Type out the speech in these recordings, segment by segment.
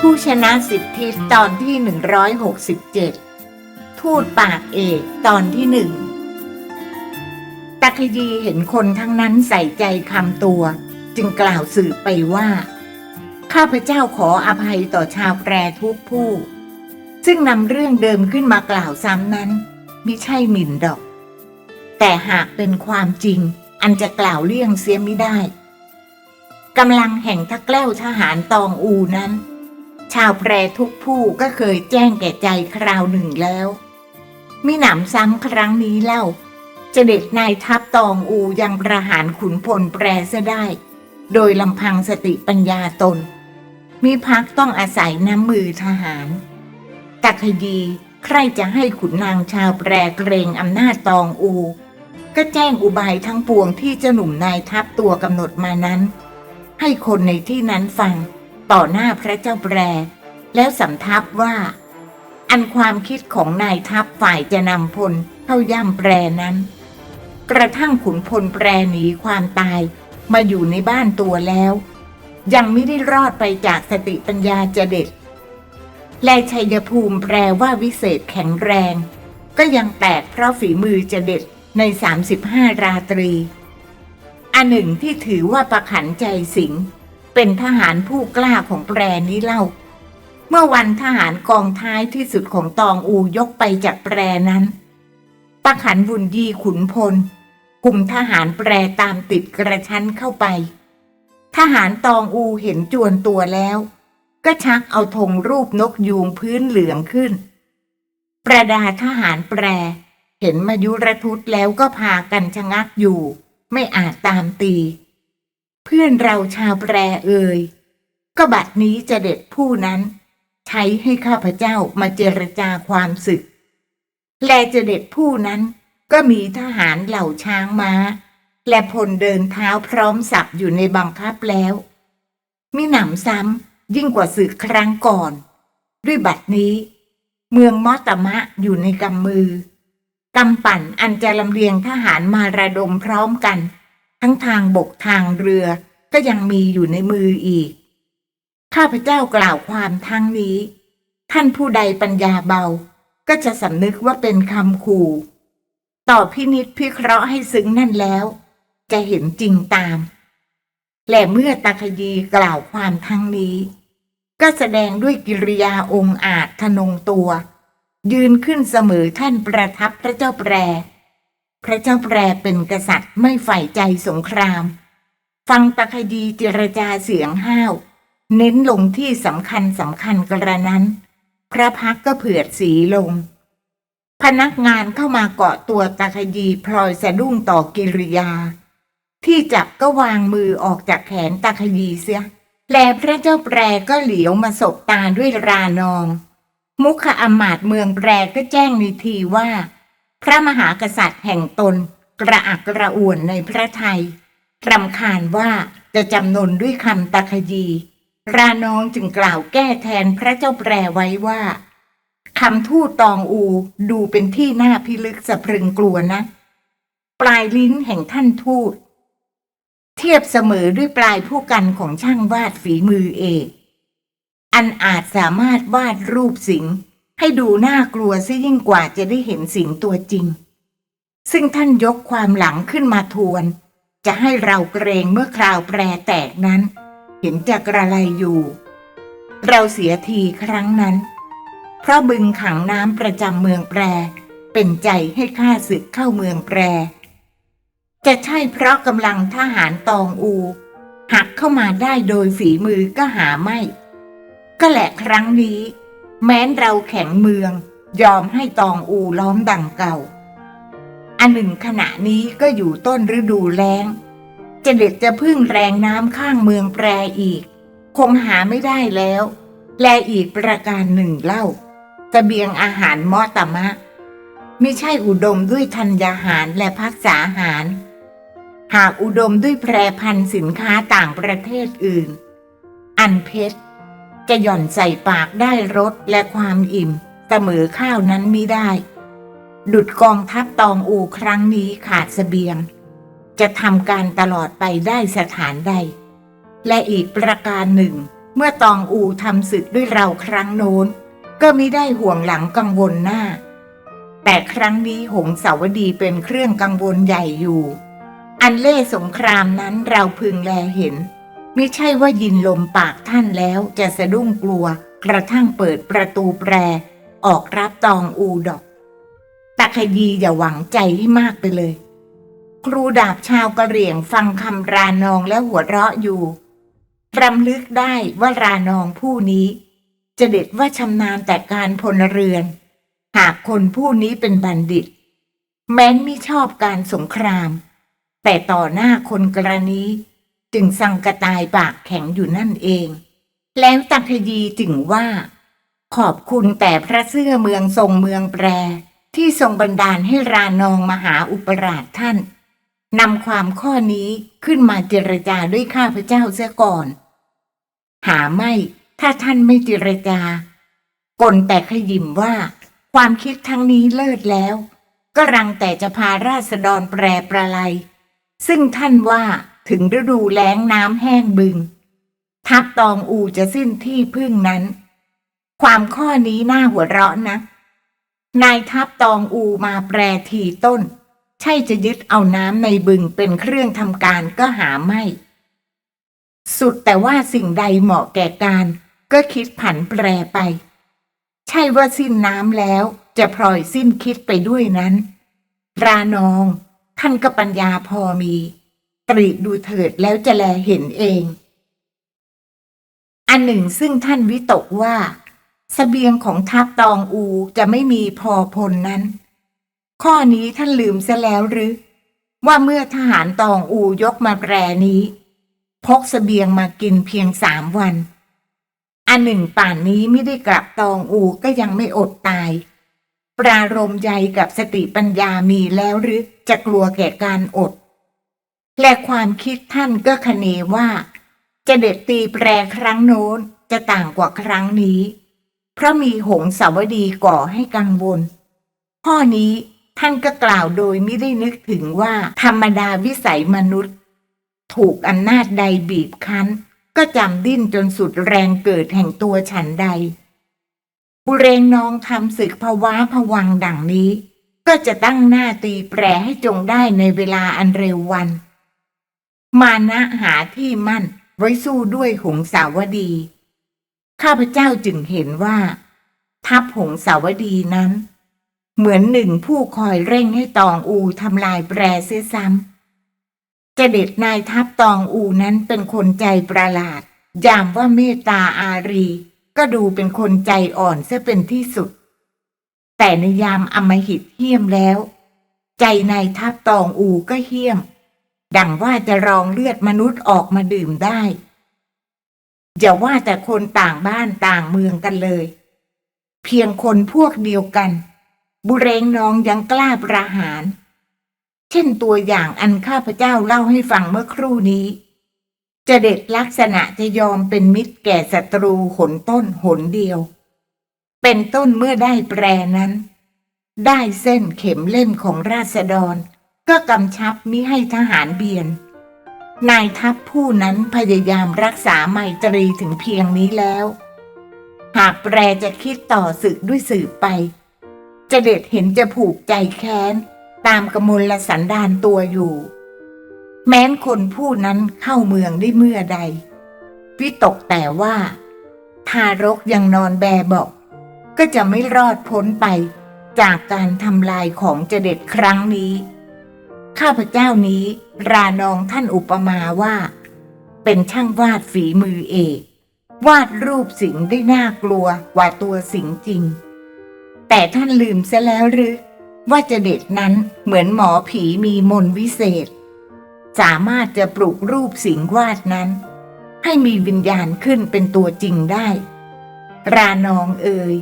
ผู้ชนะสิทธิตอนที่ 167 ทูตปากเอกตอนที่หนึ่งตักยีเห็นคนทั้งนั้นใส่ใจคำตัว จึงกล่าวสื่อไปว่า ข้าพเจ้าขออภัยต่อชาวแปรทุกผู้ ซึ่งนำเรื่องเดิมขึ้นมากล่าวซ้ำนั้นมิใช่หมิ่นดอก แต่หากเป็นความจริง อันจะกล่าวเลี่ยงเสียไม่ได้กำลังแห่งทักแกล้วทหารตองอูนั้น ชาวแพรทุกผู้ก็เคยแจ้งแก่ใจคราวหนึ่งแล้วมิหนำซ้ำครั้งนี้เล่าจะเด็ดนายทัพตองอูยังประหารขุนพลแปรเสียได้ โดยลำพังสติปัญญาตน มีพักต้องอาศัยน้ำมือทหารตักคดีใครจะให้ขุนนางชาวแปรเกรงอำนาจตองอู ก็แจ้งอุบายทั้งปวงที่เจ้าหนุ่มนายทัพตัวกำหนดมานั้น ให้คนในที่นั้นฟังต่อหน้าพระเจ้าแปร แล้วสำทับว่า อันความคิดของนายทัพฝ่ายจะนำพลเข้าย่ำแปรนั้น กระทั่งขุนพลแปรหนีความตายมาอยู่ในบ้านตัวแล้ว ยังไม่ได้รอดไปจากสติปัญญาจะเด็ดและชัยภูมิแปลว่าวิเศษแข็งแรง ก็ยังแตกเพราะฝีมือจะเด็ด ใน 35 ราตรี อันหนึ่งที่ถือว่าประขันใจสิงเป็นทหารผู้กล้าของแปรนี้เล่า เมื่อวันทหารกองท้ายที่สุดของตองอูยกไปจากแปรนั้นประขันบุญดีขุนพลกลุ่มทหารแปรตามติดกระชั้นเข้าไป ทหารตองอูเห็นจวนตัวแล้ว ก็ชักเอาธงรูปนกยูงพื้นเหลืองขึ้น ประดาทหารแปร เห็นมายุรทุตแล้วก็พากันชะงักอยู่ ไม่อาจตามตี เพื่อนเราชาวแปรเอ่ยก็บัดนี้จะเด็ดผู้นั้น ใช้ให้ข้าพเจ้ามาเจรจาความศึก และจะเด็ดผู้นั้นก็มีทหารเหล่าช้างม้า และพลเดินเท้าพร้อมสับอยู่ในบังคับแล้ว มิหนำซ้ำยิ่งกว่าศึกครั้งก่อน ด้วยบัดนี้ เมืองมอตมะอยู่ในกำมือ กำปั่นอันจะลำเลียงทหารมาระดมพร้อมกัน ทั้งทางบกทางเรือก็ยังมีอยู่ในมืออีก ข้าพเจ้ากล่าวความทั้งนี้ ท่านผู้ใดปัญญาเบา ก็จะสำนึกว่าเป็นคำขู่ ต่อพินิษพิเคราะห์ให้ซึ้งนั่นแล้ว จะเห็นจริงตาม และเมื่อตาคยีกล่าวความทั้งนี้ ก็แสดงด้วยกิริยาองค์อาจทนงตัว ยืนขึ้นเสมอท่านประทับพระเจ้าแปร พระเจ้าแปรเป็นกษัตริย์ไม่ใฝ่ใจสงคราม ฟังตะคดีเจรจาเสียงห้าว เน้นลงที่สำคัญสำคัญกระนั้น พระพักก็เผือดสีลง พนักงานเข้ามาเกาะตัวตะคดีพลอยสะดุ้งต่อกิริยา ที่จับก็วางมือออกจากแขนตะคดีเสีย แลพระเจ้าแปรก็เหลียวมาสบตาด้วยรานอง มุขอำมาตเมืองแปรก็แจ้งในทีว่า พระมหากษัตริย์แห่งตนกระอักกระอ่วนในพระไทยรำคาญว่าจะจำนนด้วยคำตะคยีรานองจึงกล่าวแก้แทนพระเจ้าแปรไว้ว่าคำทูตตองอูดูเป็นที่น่าพิลึกสะพรึงกลัวนะ ปลายลิ้นแห่งท่านทูต เทียบเสมอด้วยปลายผู้กันของช่างวาดฝีมือเอก อันอาจสามารถวาดรูปสิงให้ดูน่ากลัวซะยิ่งกว่าจะได้เห็นสิงตัวจริง ซึ่งท่านยกความหลังขึ้นมาทวน จะให้เราเกรงเมื่อคราวแปรแตกนั้น เห็นจะกระไรอยู่ เราเสียทีครั้งนั้น เพราะบึงขังน้ำประจำเมืองแปร เป็นใจให้ข้าศึกเข้าเมืองแปร จะใช่เพราะกำลังทหารตองอู หักเข้ามาได้โดยฝีมือก็หาไม่ ก็แหละครั้งนี้ แม้นเราแข็งเมือง ยอมให้ตองอูล้อมดังเก่า อันหนึ่งขณะนี้ก็อยู่ต้นฤดูแล้งจะเด็ดจะพึ่งแรงน้ำข้างเมืองแปรอีก คงหาไม่ได้แล้ว และอีกประการหนึ่งเล่าตะเบียงอาหารมอตมะ ไม่ใช่อุดมด้วยธัญญาหารและพักษาหาร หากอุดมด้วยแพรพันธุ์สินค้าต่างประเทศอื่น อันเพชร จะหย่อนใส่ปากได้รสและความอิ่มเสมอข้าวนั้นมิได้ ดุดกองทัพตองอูครั้งนี้ขาดเสบียง จะทำการตลอดไปได้สถานใด และอีกประการหนึ่ง เมื่อตองอูทำศึกด้วยเราครั้งโน้น ก็ไมิได้ห่วงหลังกังวลหน้า แต่ครั้งนี้หงสาวดีเป็นเครื่องกังวลใหญ่อยู่ อันเล่สงครามนั้นเราพึงแลเห็น ไม่ใช่ว่ายินลมปากท่านแล้วจะสะดุ้งกลัว กระทั่งเปิดประตูแปร ออกรับตองอูดอกตะขยีอย่าหวังใจให้มากไปเลย ครูดาบชาวกะเหรี่ยงฟังคำรานองแล้วหัวเราะอยู่รำลึกได้ว่ารานองผู้นี้จะเด็ดว่าชำนาญแต่การพลเรือน หากคนผู้นี้เป็นบัณฑิต แม้นไม่ชอบการสงคราม แต่ต่อหน้าคนกรณี จึงสั่งกระต่ายปากแข็งอยู่นั่นเอง แล้วตักยีจึงว่า ขอบคุณแต่พระเสื้อเมืองทรงเมืองแปร ที่ทรงบันดาลให้รานองมาหาอุปราชท่านนำความข้อนี้ขึ้นมาเจรจาด้วยข้าพเจ้าเสียก่อน หาไม่ถ้าท่านไม่เจรจากลแต่ขยิมว่า ความคิดทั้งนี้เลิศแล้ว ก็รังแต่จะพาราษฎรแปรประไลซึ่งท่านว่า ถึงฤดูแล้งน้ำแห้งบึง ทับตองอูจะสิ้นที่พึ่งนั้น ความข้อนี้น่าหัวเราะนะ นายทับตองอูมาแปรทีต้น ใช่จะยึดเอาน้ำในบึงเป็นเครื่องทำการก็หาไม่ สุดแต่ว่าสิ่งใดเหมาะแก่การก็คิดผันแปรไป ใช่ว่าสิ้นน้ำแล้วจะพลอยสิ้นคิดไปด้วยนั้นรา นอง ท่านก็ปัญญาพอมี ตรีดูเถิดแล้วจะแลเห็นเอง อันหนึ่งซึ่งท่านวิตกว่าสเสบียงของทัพตองอูจะไม่มีพอพลนั้น ข้อนี้ท่านลืมซะแล้วหรือ ว่าเมื่อทหารตองอูยกมาแปรนี้ พกสเสบียงมากินเพียงสามวัน อันหนึ่งป่านนี้ไม่ได้กลับตองอูก็ยังไม่อดตาย ปรารมใจกับสติปัญญามีแล้วหรือจะกลัวแก่การอด และความคิดท่านก็คเนว่า จะเด็ดตีแปรครั้งโน้นจะต่างกว่าครั้งนี้ เพราะมีหงสาวดีก่อให้กังวล ข้อนี้ท่านก็กล่าวโดยไม่ได้นึกถึงว่า ธรรมดาวิสัยมนุษย์ ถูกอำนาจใดบีบคั้น ก็จำดิ้นจนสุดแรงเกิดแห่งตัวฉันใดบุเรงน้องทำศึกภาวะผวังดังนี้ ก็จะตั้งหน้าตีแปรให้จงได้ในเวลาอันเร็ววัน มานะหาที่มั่น ไว้สู้ด้วยหงสาวดี ข้าพเจ้าจึงเห็นว่า ทัพหงสาวดีนั้น เหมือนหนึ่งผู้คอยเร่งให้ตองอูทำลายแปรเสียซ้ำจะเด็ดนายทัพตองอูนั้นเป็นคนใจประหลาด ยามว่าเมตตาอารี ก็ดูเป็นคนใจอ่อนเสียเป็นที่สุด แต่ในยามอมหิตเหี้ยมแล้ว ใจนายทัพตองอูก็เหี้ยม ดังว่าจะรองเลือดมนุษย์ออกมาดื่มได้อย่าว่าแต่คนต่างบ้านต่างเมืองกันเลย เพียงคนพวกเดียวกัน บุเรงน้องยังกล้าประหาร เช่นตัวอย่างอันข้าพเจ้าเล่าให้ฟังเมื่อครู่นี้จะเด็ดลักษณะจะยอมเป็นมิตรแก่ศัตรูหนต้นหนเดียว เป็นต้นเมื่อได้แปรนั้น ได้เส้นเข็มเล่มของราษฎร ก็กำชับมิให้ทหารเบียน นายทัพผู้นั้นพยายามรักษาไมตรีถึงเพียงนี้แล้ว หากแปรจะคิดต่อศึกด้วยสืบไปจะเด็ดเห็นจะผูกใจแค้น ตามกมลสันดานตัวอยู่ แม้นคนผู้นั้นเข้าเมืองได้เมื่อใด วิตกแต่ว่า ทารกยังนอนแบเบอก ก็จะไม่รอดพ้นไปจากการทำลายของเจเด็ดครั้งนี้ ข้าพเจ้านี้ รานองท่านอุปมาว่า เป็นช่างวาดฝีมือเอก วาดรูปสิงได้น่ากลัวกว่าตัวสิงจริง แต่ท่านลืมซะแล้วหรือว่าเจเด็ดนั้นเหมือนหมอผีมีมนวิเศษ สามารถจะปลุกรูปสิงวาดนั้น ให้มีวิญญาณขึ้นเป็นตัวจริงได้ รานองเอ่ย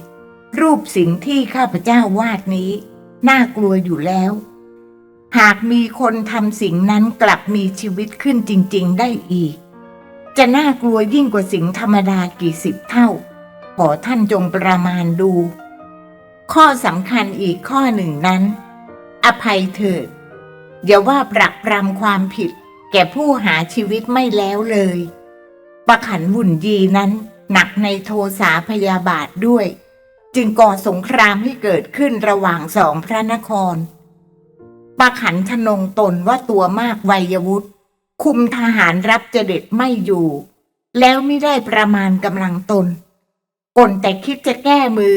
รูปสิงที่ข้าพเจ้าวาดนี้ น่ากลัวอยู่แล้ว หากมีคนทำสิ่งนั้นกลับมีชีวิตขึ้นจริง ๆ ได้อีก จะน่ากลัวยิ่งกว่าสิ่งธรรมดากี่สิบเท่า ขอท่านจงประมาณดู ข้อสำคัญอีกข้อหนึ่งนั้น อภัยเถิด อย่าว่าปรักปรำความผิด แก่ผู้หาชีวิตไม่แล้วเลย ประขันหุ่นยีนั้น หนักในโทสาพยาบาทด้วย จึงก่อสงครามให้เกิดขึ้นระหว่างสองพระนคร ประขันทนงตนว่าตัวมากวัยวุฒิคุมทหารรับเจเด็ดไม่อยู่ แล้วไม่ได้ประมาณกำลังตนกลแต่คิดจะแก้มือ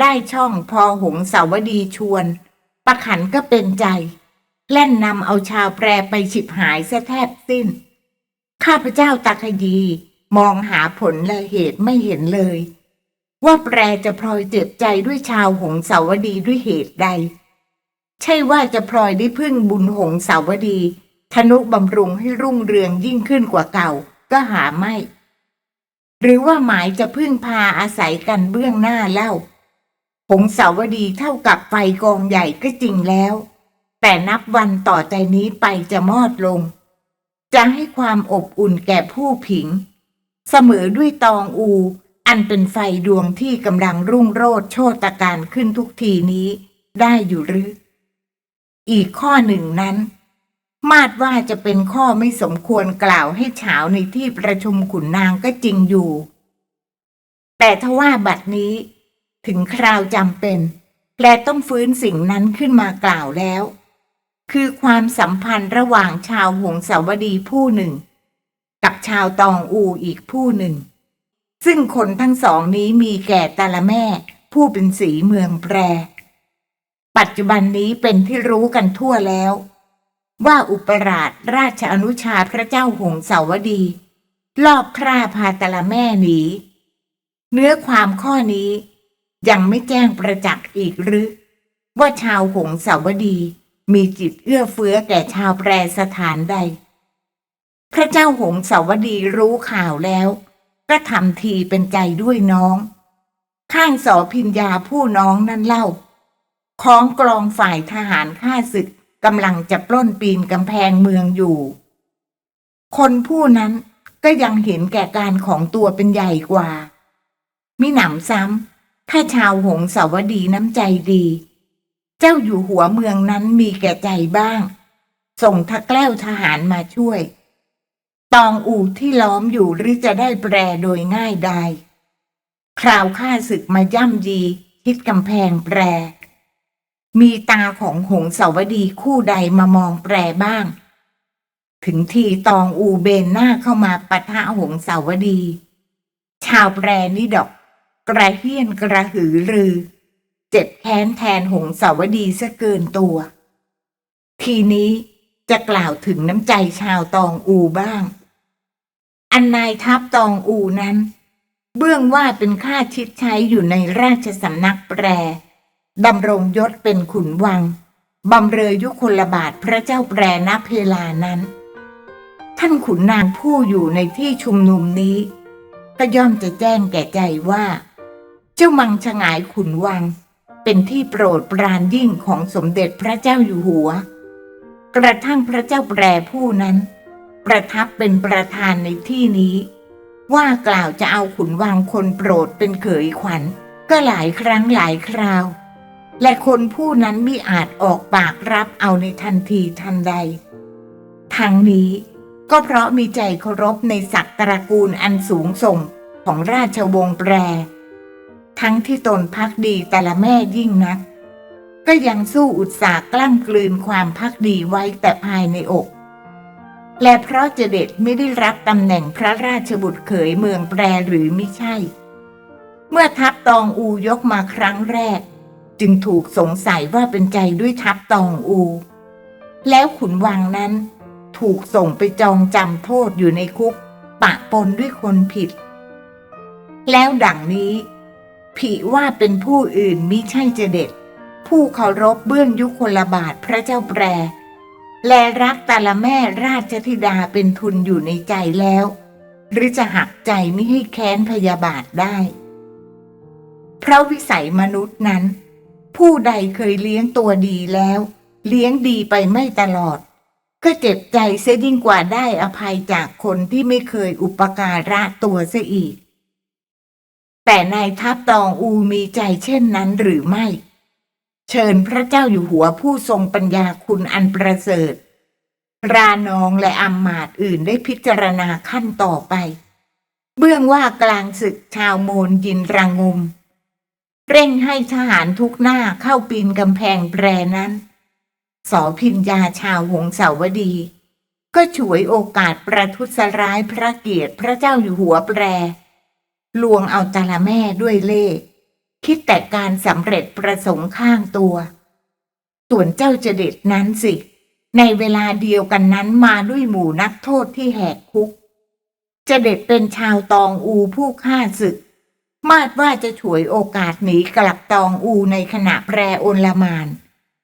ได้ช่องพอหงสาวดีชวน ประขันก็เป็นใจ แล่นนำเอาชาวแปรไปฉิบหายแทบสิ้น ข้าพเจ้าตาคดีมองหาผลและเหตุไม่เห็นเลย ว่าแปรจะพลอยเจ็บใจด้วยชาวหงสาวดีด้วยเหตุใด ใช่ว่าจะพลอยได้พึ่งบุญหงสาวดีธนุบำรุงให้รุ่งเรืองยิ่งขึ้นกว่าเก่า ก็หาไม่ หรือว่าหมายจะพึ่งพาอาศัยกันเบื้องหน้าเล่า หงสาวดีเท่ากับไฟกองใหญ่ก็จริงแล้ว แต่นับวันต่อใจนี้ไปจะมอดลง จะให้ความอบอุ่นแก่ผู้ผิง เสมอด้วยตองอู อันเป็นไฟดวงที่กำลังรุ่งโรจน์โชตการขึ้นทุกทีนี้ ได้อยู่หรือ อีกข้อหนึ่งนั้น มาดว่าจะเป็นข้อไม่สมควรกล่าวให้เฉาในที่ประชุมขุนนางก็จริงอยู่ แต่ทว่าบัดนี้ถึงคราวจำเป็น และต้องฟื้นสิ่งนั้นขึ้นมากล่าวแล้ว คือความสัมพันธ์ระหว่างชาวหงสาวดีผู้หนึ่ง กับชาวตองอูอีกผู้หนึ่ง ซึ่งคนทั้งสองนี้มีแก่ต่ละแม่ผู้เป็นสีเมืองแปร ปัจจุบันนี้เป็นที่รู้กันทั่วแล้ว ว่าอุปราชราชอนุชาพระเจ้าหงสาวดี ลอบคร่าพาตละแม่หนีเนื้อความข้อนี้ยังไม่แจ้งประจักษ์อีกหรือ ว่าชาวหงสาวดีมีจิตเอื้อเฟื้อแก่ชาวแปรสถานใด พระเจ้าหงสาวดีรู้ข่าวแล้ว ก็ทำทีเป็นใจด้วยน้อง ข้างสอพิญญาผู้น้องนั้นเล่า ของกรองฝ่ายทหารข้าศึกกำลังจะปล้นปีนกำแพงเมืองอยู่ คนผู้นั้นก็ยังเห็นแก่การของตัวเป็นใหญ่กว่า มิหนำซ้ำถ้าชาวหงสาวดีน้ำใจดี เจ้าอยู่หัวเมืองนั้นมีแก่ใจบ้าง ส่งทักแกล้วทหารมาช่วย ตองอูที่ล้อมอยู่หรือจะได้แปรโดยง่ายได้คราวข้าศึกมาย่ำยีทิศกำแพงแปร มีตาของหงสาวดีคู่ใดมามองแปรบ้าง ถึงทีตองอูเบนหน้าเข้ามาปะทะหงสาวดี ชาวแปรนี่ดอก กระเฮียนกระหือรือ เจ็บแค้นแทนหงสาวดีซะเกินตัว ทีนี้จะกล่าวถึงน้ำใจชาวตองอูบ้าง อันนายทัพตองอูนั้น เบื้องว่าเป็นข้าชิดใช้อยู่ในราชสำนักแปร ดำรงยศเป็นขุนวังบำเรอยุคลบาทพระเจ้าแปรณเพลานั้น ท่านขุนนางผู้อยู่ในที่ชุมนุมนี้ ก็ย่อมจะแจ้งแก่ใจว่า เจ้ามังชงายขุนวัง เป็นที่โปรดปรานยิ่งของสมเด็จพระเจ้าอยู่หัว กระทั่งพระเจ้าแปรผู้นั้น ประทับเป็นประธานในที่นี้ ว่ากล่าวจะเอาขุนวังคนโปรดเป็นเขยขวัญ ก็หลายครั้งหลายคราว และคนผู้นั้นมิอาจออกปากรับเอาในทันทีทันใด ทั้งนี้ก็เพราะมีใจเคารพในศักดิ์ตระกูลอันสูงส่งของราชวงศ์แปร ทั้งที่ตนพักดีแต่ละแม่ยิ่งนัก ก็ยังสู้อุตสาห์กล้ำกลืนความพักดีไว้แต่ภายในอก และเพราะเจเด็ดไม่ได้รับตำแหน่งพระราชบุตรเขยเมืองแปรหรือไม่ใช่ เมื่อทัพตองอูยกมาครั้งแรก จึงถูกสงสัยว่าเป็นใจด้วยทัพตองอู แล้วขุนวังนั้น ถูกส่งไปจองจำโทษอยู่ในคุก ปะปนด้วยคนผิด แล้วดังนี้ ผีว่าเป็นผู้อื่นมิใช่เจเด็ด ผู้เคารพเบื้องยุคลบาทพระเจ้าแปร และรักต่ละแม่ราชธิดาเป็นทุนอยู่ในใจแล้ว หรือจะหักใจไม่ให้แค้นพยาบาทได้เพราะวิสัยมนุษย์นั้น ผู้ใดเคยเลี้ยงตัวดีแล้ว เลี้ยงดีไปไม่ตลอด ก็เจ็บใจเสียยิ่งกว่าได้อภัยจากคนที่ไม่เคยอุปการะตัวเสียอีก แต่นายทัพตองอูมีใจเช่นนั้นหรือไม่ เชิญพระเจ้าอยู่หัวผู้ทรงปัญญาคุณอันประเสริฐรานองและอัมมาตย์อื่นได้พิจารณาขั้นต่อไป เบื้องว่ากลางศึกชาวโมนยินรังงม เร่งให้ทหารทุกหน้าเข้าปีนกำแพงแปรนั้น สอพิญญาชาวหงสาวดี ก็ฉวยโอกาสประทุษร้ายพระเกียรติพระเจ้าอยู่หัวแปร ลวงเอาตาละแม่ด้วยเล่ห์คิดแต่การสำเร็จประสงค์ข้างตัว ส่วนเจ้าเจเด็ดนั้นสิ ในเวลาเดียวกันนั้นมาด้วยหมู่นักโทษที่แหกคุก เจเด็ดเป็นชาวตองอูผู้ฆ่าศึก มาดว่าจะฉวยโอกาสหนีกลับตองอูในขณะแปรโอนลมาน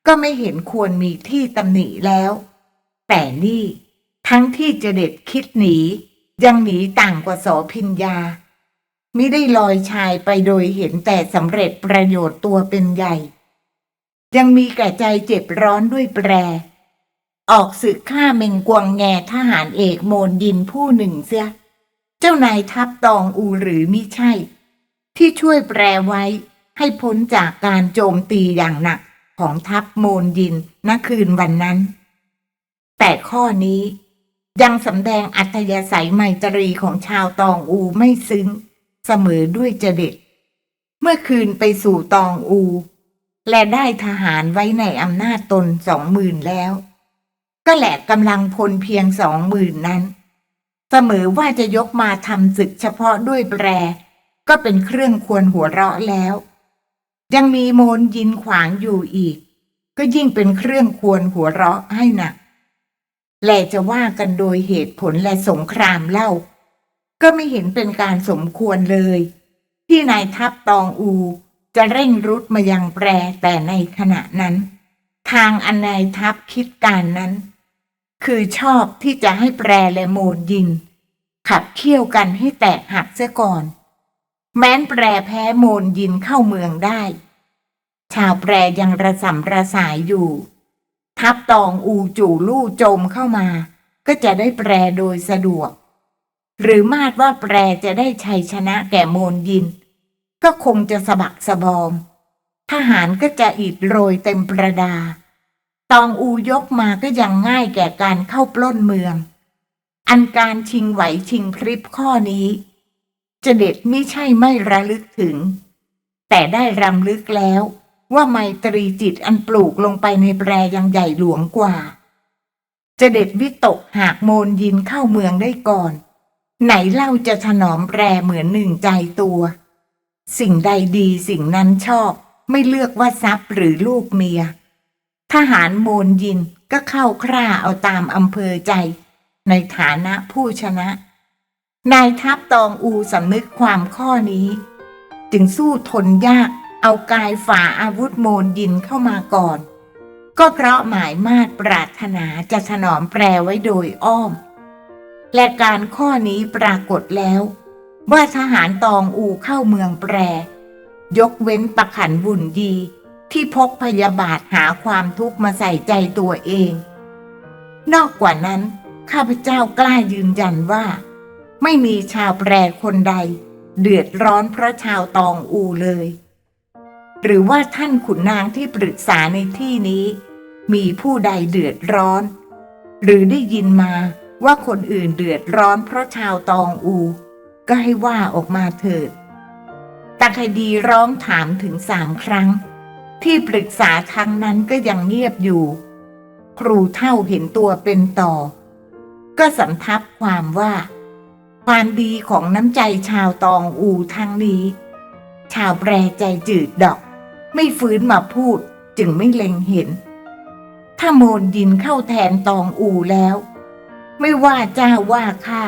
ก็ไม่เห็นควรมีที่ตำหนิแล้ว แต่นี่ทั้งที่เจเด็ดคิดหนี ยังหนีต่างกว่าโสพิญญามิได้ลอยชายไปโดยเห็นแต่สำเร็จประโยชน์ตัวเป็นใหญ่ ยังมีแก่ใจเจ็บร้อนด้วยแปร ออกศึกฆ่าเมงกวงแงทหารเอกโมนยินผู้หนึ่งเสีย เจ้านายทัพตองอูหรือมิใช่ ที่ช่วยแปรไว้ให้พ้นจากการโจมตีอย่างหนักของทัพโมนยินณคืนวันนั้น แต่ข้อนี้ยังสำแดงอัธยาศัยไมตรีของชาวตองอูไม่ซึ้ง เสมอด้วยเจเด็ดเมื่อคืนไปสู่ตองอู และได้ทหารไว้ในอำนาจตนสองหมื่นแล้ว ก็แหลกกำลังพลเพียงสองหมื่นนั้น เสมอว่าจะยกมาทำศึกเฉพาะด้วยแปร ก็เป็นเครื่องควรหัวเราะแล้ว ยังมีโมนยินขวางอยู่อีก ก็ยิ่งเป็นเครื่องควรหัวเราะให้หนักแลจะว่ากันโดยเหตุผลและสงครามเล่า ก็ไม่เห็นเป็นการสมควรเลย ที่นายทัพตองอูจะเร่งรุดมายังแปรแต่ในขณะนั้น ทางอันนายทัพคิดการนั้น คือชอบที่จะให้แปรและโมนยิน ขับเคี่ยวกันให้แตกหักเสียก่อน แม้นแปรแพ้โมนยินเข้าเมืองได้ ชาวแปรยังระสำระสายอยู่ ทัพตองอูจู่ลู่โจมเข้ามา ก็จะได้แปรโดยสะดวก หรือมาดว่าแปรจะได้ชัยชนะแก่โมนยิน ก็คงจะสะบักสะบอม ทหารก็จะอิดโรยเต็มประดา ตองอูยกมาก็ยังง่ายแก่การเข้าปล้นเมือง อันการชิงไหวชิงพริบข้อนี้ จเด็ดไม่ใช่ไม่ระลึกถึง แต่ได้รำลึกแล้ว ว่าไมตรีจิตอันปลูกลงไปในแปรยังใหญ่หลวงกว่าจะเด็ดวิตกหากโมนยินเข้าเมืองได้ก่อน ไหนเล่าจะถนอมแปรเหมือนหนึ่งใจตัว สิ่งใดดีสิ่งนั้นชอบ ไม่เลือกว่าทรัพย์หรือลูกเมีย ทหารโมนยินก็เข้าคร่าเอาตามอำเภอใจ ในฐานะผู้ชนะ นายทัพตองอูสำนึกความข้อนี้ จึงสู้ทนยากเอากายฝ่าอาวุธโมนยินเข้ามาก่อน ก็เพราะหมายมาดปรารถนาจะถนอมแปรไว้โดยอ้อม และการข้อนี้ปรากฏแล้ว ว่าทหารตองอูเข้าเมืองแปร ยกเว้นประขันบุญดี ที่พกพยาบาทหาความทุกข์มาใส่ใจตัวเอง นอกกว่านั้น ข้าพเจ้ากล้ายืนยันว่า ไม่มีชาวแปรคนใด เดือดร้อนเพราะชาวตองอูเลย หรือว่าท่านขุนนางที่ปรึกษาในที่นี้ มีผู้ใดเดือดร้อน หรือได้ยินมาว่าคนอื่นเดือดร้อนเพราะชาวตองอู ก็ให้ว่าออกมาเถิดตาคดีร้องถามถึงสามครั้ง ที่ปรึกษาทางนั้นก็ยังเงียบอยู่ ครูเท่าเห็นตัวเป็นต่อ ก็สำทับความว่า ความดีของน้ำใจชาวตองอูทั้งนี้ ชาวแปรใจจืดดอก ไม่ฟื้นมาพูดจึงไม่เล็งเห็น ถ้าโมนยินเข้าแทนตองอูแล้ว ไม่ว่าเจ้าว่าข้า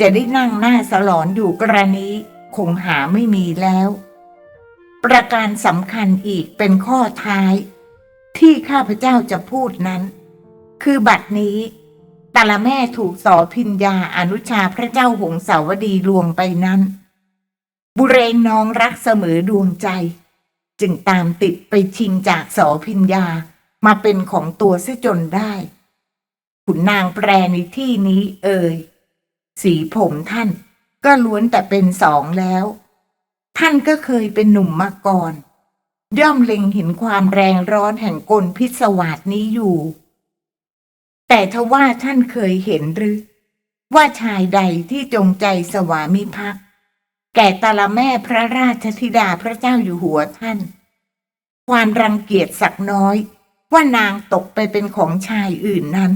จะได้นั่งหน้าสลอนอยู่กรณีคงหาไม่มีแล้ว ประการสำคัญอีกเป็นข้อท้าย ที่ข้าพเจ้าจะพูดนั้น คือบัดนี้ ตาละแม่ถูกสอพิญญาอนุชาพระเจ้าหงสาวดีลวงไปนั้น บุเรงน้องรักเสมอดวงใจ จึงตามติดไปชิงจากสอพิญญามาเป็นของตัวเสจนได้ขุนนางแปรในที่นี้เอ่ยสีผมท่านก็ล้วนแต่เป็นสองแล้ว ท่านก็เคยเป็นหนุ่มมาก่อน ย่อมเล็งเห็นความแรงร้อนแห่งกลพิศวาสนี้อยู่ แต่ทว่าท่านเคยเห็นหรือ ว่าชายใดที่จงใจสวามิภักดิ์แก่ตาละแม่พระราชธิดาพระเจ้าอยู่หัวท่าน ความรังเกียจสักน้อย ว่านางตกไปเป็นของชายอื่นนั้น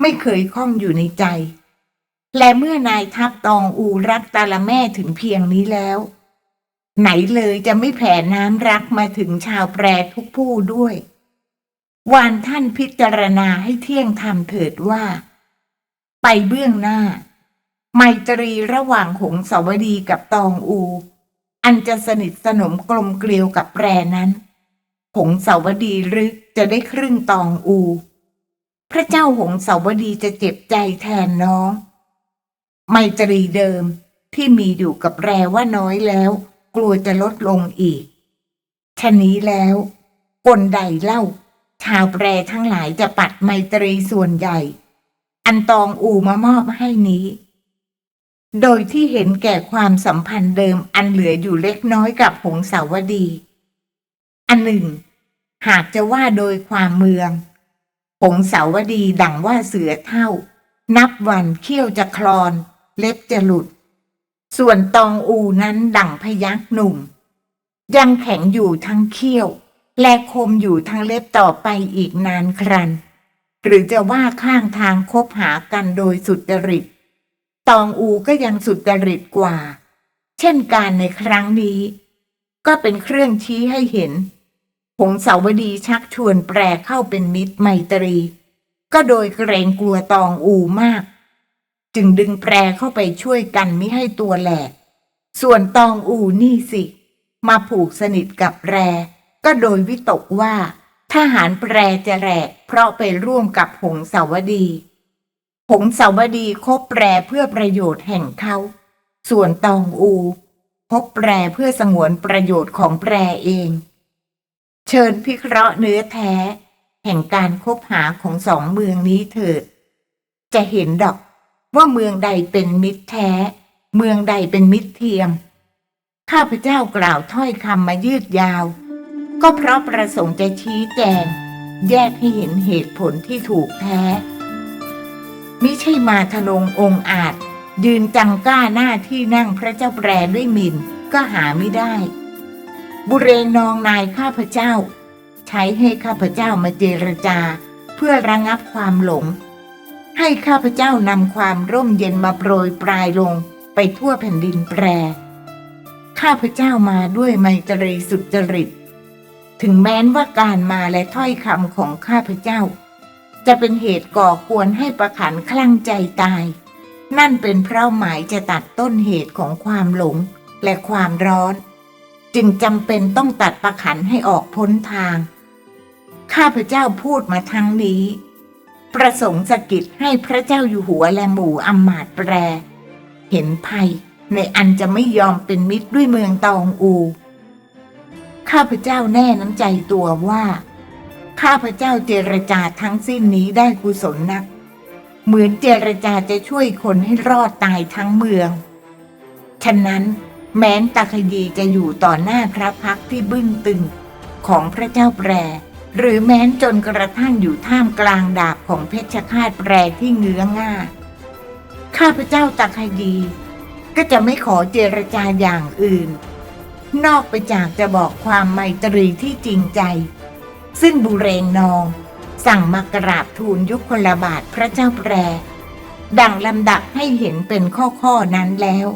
ไม่เคยข้องอยู่ในใจ และเมื่อนายทัพตองอูรักตาละแม่ถึงเพียงนี้แล้ว ไหนเลยจะไม่แผ่น้ำรักมาถึงชาวแปรทุกผู้ด้วย วานท่านพิจารณาให้เที่ยงธรรมเถิดว่า ไปเบื้องหน้า ไมตรีระหว่างหงสาวดีกับตองอู อันจะสนิทสนมกลมเกลียวกับแปรนั้นหงสาวดีหรือจะได้ครึ่งตองอู พระเจ้าหงสาวดีจะเจ็บใจแทนน้อง ไมตรีเดิมที่มีอยู่กับแรว่าน้อยแล้ว กลัวจะลดลงอีกชะนี้แล้วคนใดเล่า ชาวแปรทั้งหลายจะปัดไมตรีส่วนใหญ่ อันตองอูมามอบให้นี้ โดยที่เห็นแก่ความสัมพันธ์เดิมอันเหลืออยู่เล็กน้อยกับหงสาวดี อันหนึ่ง หากจะว่าโดยความเมือง หงสาวดีดังว่าเสือเท่า นับวันเขี้ยวจะคลอน เล็บจะหลุด ส่วนตองอูนั้นดั่งพยักหนุ่ม ยังแข็งอยู่ทั้งเขี้ยว และคมอยู่ทั้งเล็บต่อไปอีกนานครัน หรือจะว่าข้างทางคบหากันโดยสุจริต ตองอูก็ยังสุจริตกว่า เช่นการในครั้งนี้ ก็เป็นเครื่องชี้ให้เห็นหงเสาวดีชักชวนแปรเข้าเป็นมิตรไมตรี ก็โดยเกรงกลัวตองอูมาก จึงดึงแปรเข้าไปช่วยกันไม่ให้ตัวแหลก ส่วนตองอูนี่สิ มาผูกสนิทกับแปร ก็โดยวิตกว่า ทหารแปรจะแหลกเพราะไปร่วมกับหงสาวดีหงสาวดีคบแปรเพื่อประโยชน์แห่งเขา ส่วนตองอูพบแปรเพื่อสงวนประโยชน์ของแปรเอง เชิญพิเคราะห์เนื้อแท้ แห่งการคบหาของสองเมืองนี้เถิด จะเห็นดอกว่าเมืองใดเป็นมิตรแท้ เมืองใดเป็นมิตรเทียม ข้าพเจ้ากล่าวถ้อยคำมายืดยาว ก็เพราะประสงค์จะชี้แจง แยกให้เห็นเหตุผลที่ถูกแท้ มิใช่มาทะนงองค์อาจ ยืนจังก้าหน้าที่นั่งพระเจ้าแปรด้วยมินก็หาไม่ได้ บุเรงนองนายข้าพเจ้า ใช้ให้ข้าพเจ้ามาเจรจา เพื่อระงับความหลง ให้ข้าพเจ้านำความร่มเย็นมาโปรยปลายลงไปทั่วแผ่นดินแปร ข้าพเจ้ามาด้วยไมตรีสุจริต ถึงแม้นว่าการมาและถ้อยคำของข้าพเจ้า จะเป็นเหตุก่อกวนให้ประขันคลั่งใจตาย นั่นเป็นเพราะหมายจะตัดต้นเหตุของความหลงและความร้อน จึงจำเป็นต้องตัดประขันให้ออกพ้นทาง ข้าพเจ้าพูดมาทั้งนี้ ประสงค์สกิดให้พระเจ้าอยู่หัวและหมู่อำมาตย์แปร เห็นภัยในอันจะไม่ยอมเป็นมิตรด้วยเมืองตองอู ข้าพเจ้าแน่น้ำใจตัวว่า ข้าพเจ้าเจรจาทั้งสิ้นนี้ได้กุศลนัก เหมือนเจรจาจะช่วยคนให้รอดตายทั้งเมือง ฉะนั้นแม้นตาคดีจะอยู่ต่อหน้าพระพักที่บึ้งตึงของพระเจ้าแปร หรือแม้นจนกระทั่งอยู่ท่ามกลางดาบของเพชฌฆาตแปรที่เงื้อง่า ข้าพเจ้าตาคดี ก็จะไม่ขอเจรจาอย่างอื่น นอกไปจากจะบอกความไมตรีที่จริงใจ ซึ่งบุเรงนอง สั่งมากราบทูลยุคลบาทพระเจ้าแปร ดังลำดับให้เห็นเป็นข้อข้อนั้นแล้ว